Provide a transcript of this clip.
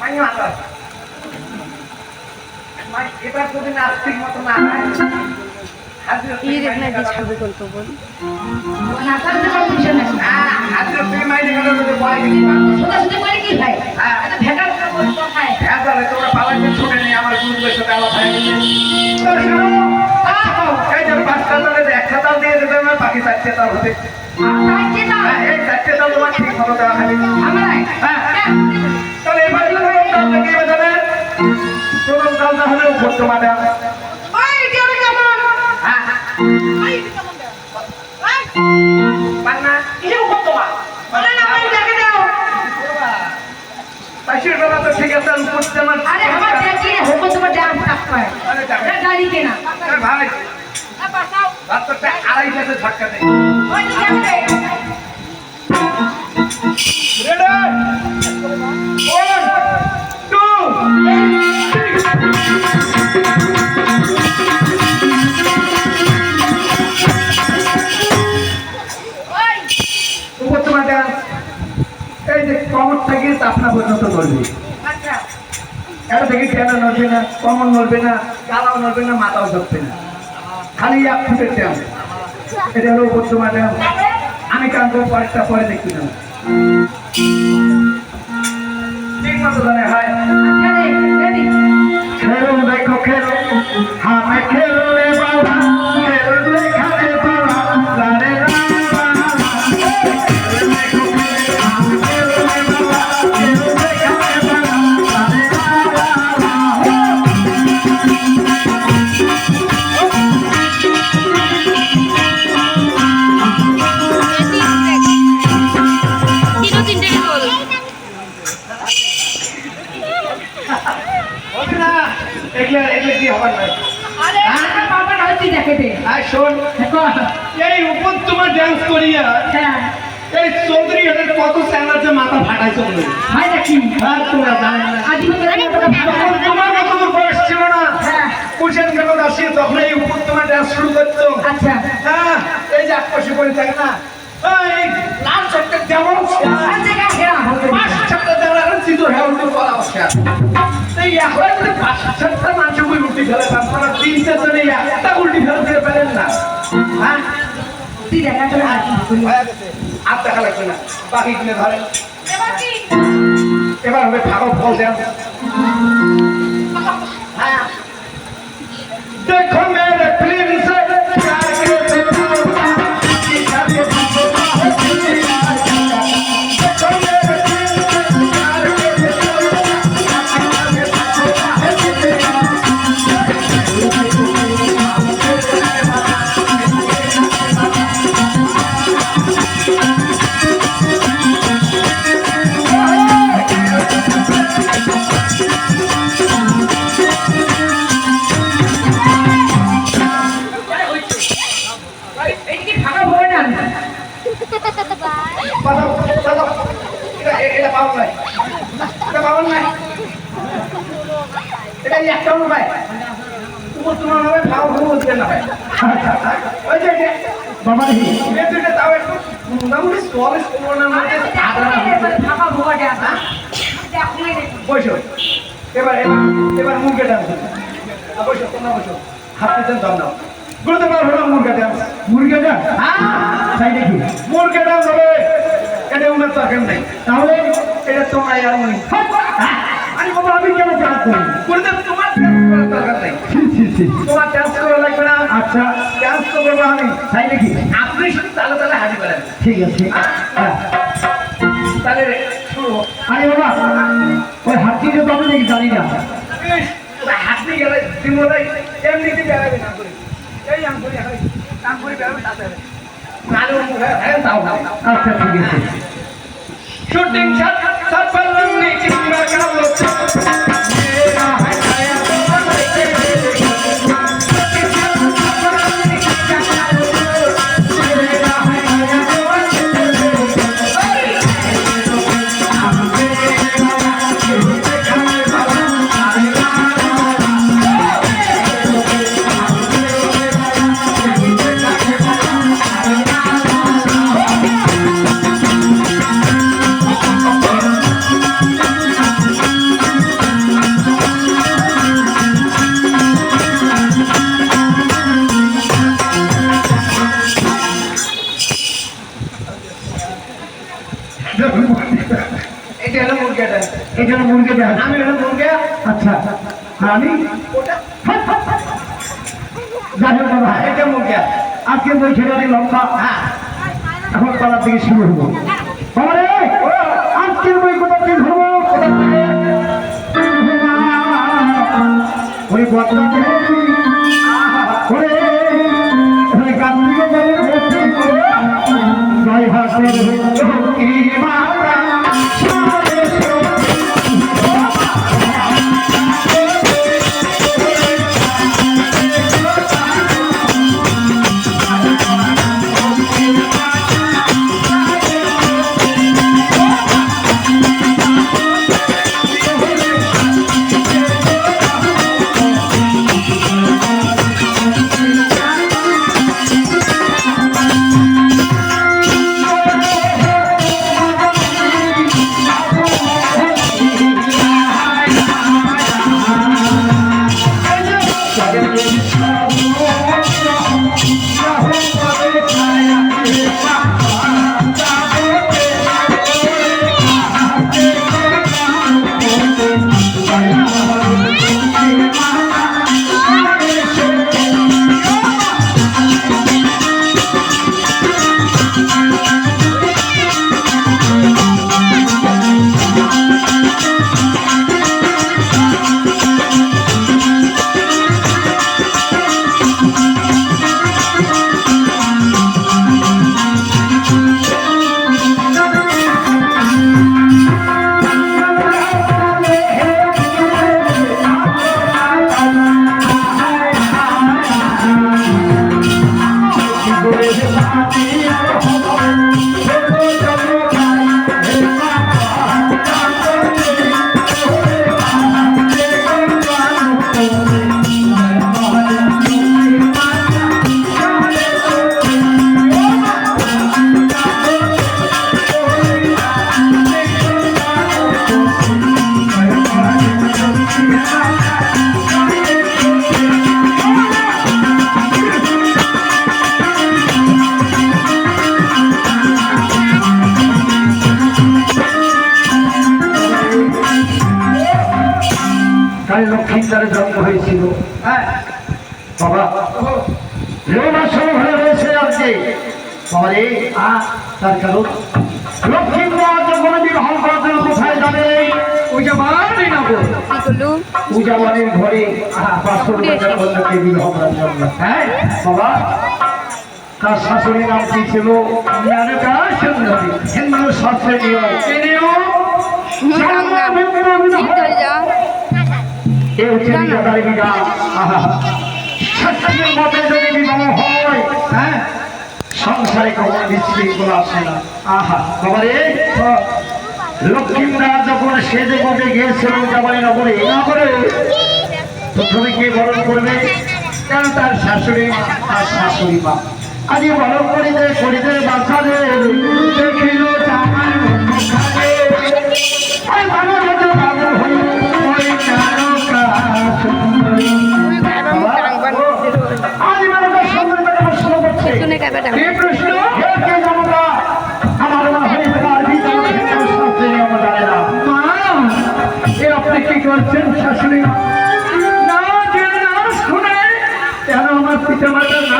মাইনে ভালো আছে। মাই- এবার যদি নাস্তিক মতো না হাজিরা থেকে এই রে মাইনে না কাটা- ছাড়বে গল্প বল নাচার জন্য কিছু না হাজিরা থেকে মাইনে কাটা যদি পরে কিছু না। সোজা সোজা করে কি ভাই। এটা ভেটার কথায় তাহলে তোমরা পালাইতে ছুটে নিয়ে আমার গুরুদের সাথে আলাপ গেছে। তো শোনো, এই যে পাঁচটা তালের একটা তাল দিয়ে হতে চারটে তোমার ঠিক মতো দেওয়া খালি তাহলে এবার প্রথম তালটা কে বাজাবে প্রথম তালটা হলে উপর তোমাদের হ্যাঁ। হ্যাঁ পান্না চাপনা পর্যন্ত নড়বে আচ্ছা। এটা দেখি ট্যানা নড়বে না কমন নড়বে না গালাও নড়বে না মাথাও ধরবে না। খালি এক ফুটের ট্যাম। এটা হলো তোমার dance। আমি কানবো পরেরটা পরে দেখি না ঠিক মতো জানে হয়। শোন এই উপর তোমার ডান্স করিয়া হ্যাঁ। এই চৌধুরী হাটের কত যে মাথা ফাটাই চলবে হয় নাকি? আর তোমরা জানে না। আজীবন করে তখন তোমার মতো তো বয়স ছিল না। হ্যাঁ। কুশেন কেমন আসি তখন এই উপর তোমার ডান্স শুরু করতো। আচ্ছা। হ্যাঁ এই যে আটপাশে করে থাকে না। এই লাল চট্টের যেমন পাঁচ দেওয়ার হ্যাঁ করা অবস্থা এই এখন পাঁচ সাতটা মানুষ উল্টি ফেলে তারপরে তিনটে নেই একটা উল্টি ফেলে দিয়ে পেলেন না। হ্যাঁ? আর দেখা লাগবে না। বাকি কিনে ধরেন। এবার কি? হবে ফাঁকা ফল দেন হ্যাঁ। দেখো বাজাও বাজাও এটা এটা পাওয়া নাই এটা পাওয়া নাই এটা একটা ভাই তোমার হবে খাওয়া খাওয়া হচ্ছে না। ভাই ওই যে যে। বাবা এই দুইটা তাও একটু মোটামুটি সলিস করোনার মধ্যে ফাঁকা ভরে আছে বসো। এবার এবার মুরগে ডান্স বসো তোমরা বসো। হাতে দম দাও গুরুত্ব পার হলো মুরগা ডান্স মুরগা ডান্স হ্যাঁ। তাই নাকি? মুরগা ডান্স হবে। এটা উনার দরকার নেই। তাহলে এটা তোমরা আর উনি। আরে বাবা আমি কেন ডান্স করি? গুরুদেব তোমার dance দরকার নেই। তোমার ডান্স করা লাগবে না। আচ্ছা। তো করব আমি। তাই আপনি শুধু ঠিক আছে। হ্যাঁ। তাহলে আরে বাবা ওই হাতিটা তো আমি নাকি জানি না। হাঁটতে গেলে এমনিতে বেড়াবে না করে আচ্ছা ঠিক আছে। শুটিং শট পল্লঙ্গি কিংবা কালো হলো মুরগি ডান্স আমি মুরগা আচ্ছা আর আমি যাই হোক বাবা। এটা মুরগা আজকে বই ছেড়ে লম্বা। হ্যাঁ। এখন পালার থেকে শুরু হব বাবা রে আজকের বই কোথা থেকে ধরবো? কোথা থেকে ওই বদলা ওরে ওরে কান্দিও বলে জয় হাসের কি লক্ষ্মীদারে জন্ম হয়েছিল। হ্যাঁ? বাবা রোমার হয়ে রয়েছে আজকে। বাবা রে তার কারণ লক্ষ্মীদার যখন বিবাহ করার জন্য কোথায় যাবে ওইটা মানে না গো গুলু ঘরে বাসর বাজার বন্ধুকে বিবাহ করার জন্য। হ্যাঁ? বাবা তার শাশুড়ির নাম কি ছিল? সুন্দরী হিন্দু শাস্ত্রের নিয়ম। হচ্ছে বিবাহের আহা শাস্ত্রের মতে যদি বিবাহ হয় হ্যাঁ সংসারে কখনো বিশৃঙ্খলা আসে না সেজে গুজে গিয়েছিল জামাই কে বরণ করবে তার শাশুড়ি আর শাশুড়ি মা আজ বরণ করিতে করিতে বাচ্চাদের দেখিল ভালো হতে ভালো হইল তারকা